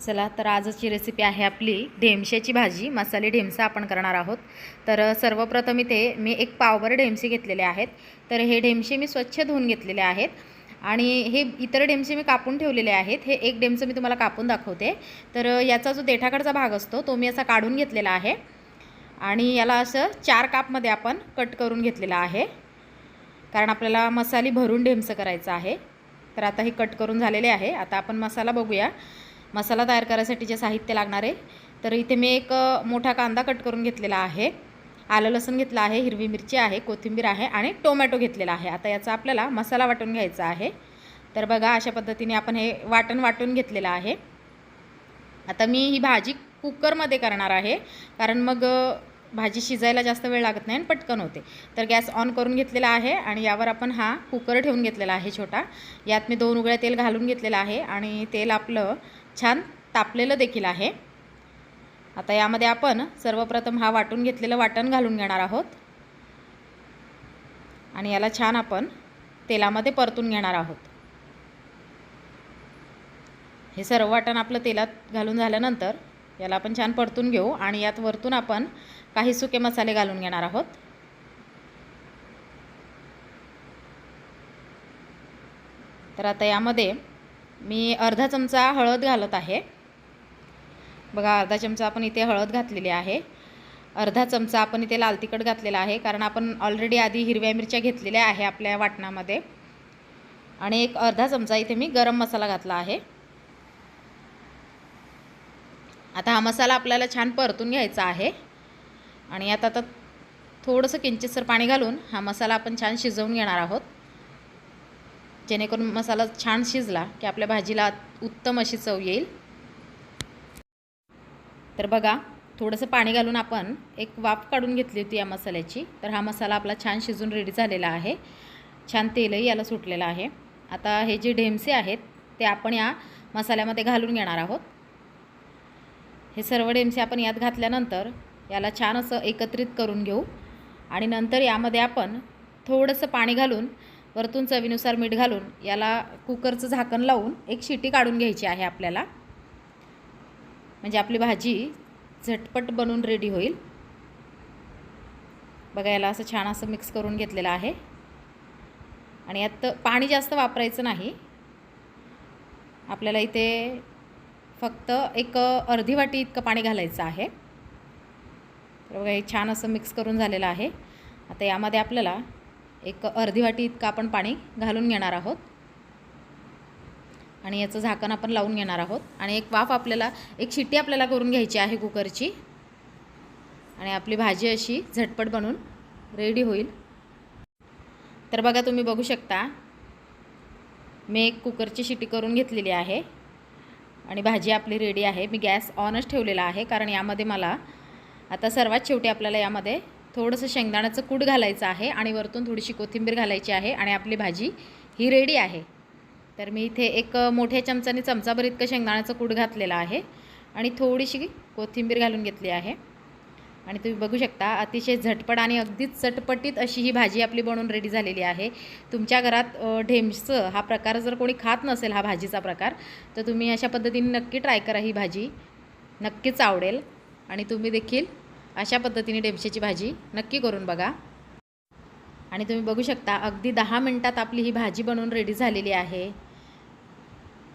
चला तर आजची रेसिपी आहे आपली ढेमशाची भाजी. मसाले ढेमसा आपण करणार आहोत. तर सर्वप्रथम इथे मी एक पावभर ढेमसे घेतलेले आहेत. तर हे ढेमसे मी स्वच्छ धुवून घेतलेले आहेत. आणि हे इतर ढेमसे मी कापून ठेवलेले आहेत. हे एक ढेमचं मी तुम्हाला कापून दाखवते. तर याचा जो देठाकडचा भाग असतो तो मी असा काढून घेतलेला आहे. आणि याला असं चार कापमध्ये आपण कट करून घेतलेला आहे. कारण आपल्याला मसाले भरून ढेमसं करायचं आहे. तर आता हे कट करून झालेले आहे. आता आपण मसाला बघूया. मसाला तयार करायसाठी जे साहित्य लागणार आहे तर इथे मी एक मोठा कांदा कट करून घेतलेला आहे. आलं लसूण घेतलं आहे हिरवी मिरची आहे कोथिंबीर आहे आणि टोमॅटो घेतलेला आहे. आता याचा आपल्याला मसाला वाटून घ्यायचा आहे. तर बघा अशा पद्धतीने आपण हे वाटण वाटून घेतलेलं आहे. आता मी ही भाजी कुकरमध्ये करणार आहे कारण मग भाजी शिजायला जास्त वेळ लागत नाही आणि पटकन होते. तर गॅस ऑन करून घेतलेला आहे आणि यावर आपण हा कुकर ठेवून घेतलेला आहे छोटा. यात मी दोन उगळ्या तेल घालून घेतलेलं आहे आणि तेल आपलं छान तापलेलं देखील आहे. आता यामध्ये आपण सर्वप्रथम हा वाटून घेतलेलं वाटण घालून घेणार आहोत. आणि याला छान आपण तेलामध्ये परतून घेणार आहोत. हे सर्व वाटण आपलं तेलात घालून झाल्यानंतर याला आपण छान परतून घेऊ आणि यात वरतून आपण काही सुके मसाले घालून घेणार आहोत. तर आता यामध्ये मी अर्धा चमचा हळद घालत आहे. बघा अर्धा चमचा आपण इथे हळद घातलेली आहे. अर्धा चमचा आपण इथे लाल तिखट घातलेला आहे कारण आपण ऑलरेडी आधी हिरव्या मिरच्या घेतलेल्या आहे आपल्या वाटणामध्ये. आणि एक अर्धा चमचा इथे मी गरम मसाला घातला आहे. आता हा मसाला आपल्याला छान परतून घ्यायचा आहे. आणि आता आता थोडंसं किंचितसर पाणी घालून हा मसाला आपण छान शिजवून घेणार आहोत. जेणेकरून मसाला छान शिजला की आपल्या भाजीला उत्तम अशी चव येईल. तर बघा थोडंसं पाणी घालून आपण एक वाफ काढून घेतली होती या मसाल्याची. तर हा मसाला आपला छान शिजून रेडी झालेला आहे. छान तेलही याला सुटलेलं आहे. आता हे जे ढेमसे आहेत ते आपण या मसाल्यामध्ये घालून घेणार आहोत. हे सर्व डेमसे आपण यात घातल्यानंतर याला छान असं एकत्रित करून घेऊ. आणि नंतर यामध्ये आपण थोडंसं पाणी घालून वरतून चवीनुसार मीठ घालून याला कुकरचं झाकण लावून एक शिटी काढून घ्यायची आहे आपल्याला. म्हणजे आपली भाजी झटपट बनून रेडी होईल. बघा याला असं छान असं मिक्स करून घेतलेलं आहे. आणि यात पाणी जास्त वापरायचं नाही. आपल्याला इथे फक्त एक अर्धी वाटी इतकं पाणी घालायचं आहे. तर बघा हे छान असं मिक्स करून झालेलं आहे. आता यामध्ये आपल्याला एक अर्धी वाटी इतकं आपण पाणी घालून घेणार आहोत. आणि याचं झाकण आपण लावून घेणार आहोत. आणि एक वाफ आपल्याला एक शिट्टी आपल्याला करून घ्यायची आहे कुकरची. आणि आपली भाजी अशी झटपट बनून रेडी होईल. तर बघा तुम्ही बघू शकता मी एक कुकरची शिट्टी करून घेतलेली आहे. आणि भाजी आपली रेडी आहे. मी गॅस ऑनच ठेवलेला आहे कारण यामध्ये मला आता सर्वात शेवटी आपल्याला यामध्ये थोडंसं शेंगदाण्याचं कूट घालायचं आहे आणि वरतून थोडीशी कोथिंबीर घालायची आहे आणि आपली भाजी ही रेडी आहे. तर मी इथे एक मोठ्या चमचाने चमचाभर इतकं शेंगदाण्याचं कूट घातलेलं आहे आणि थोडीशी कोथिंबीर घालून घेतली आहे. आणि तुम्ही बघू शकता अतिशय झटपट आणि अगदीच चटपटीत अशी ही भाजी आपली बनवून रेडी झालेली आहे. तुमच्या घरात ढेमसं हा प्रकार जर कोणी खात नसेल हा भाजीचा प्रकार तर तुम्ही अशा पद्धतीने नक्की ट्राय करा ही भाजी. नक्कीच आवडेल. आणि तुम्ही देखील अशा पद्धतीने डेपशेची भाजी नक्की करून बघा. आणि तुम्ही बघू शकता अगदी दहा मिनटात आपली ही भाजी बनवून रेडी झालेली आहे.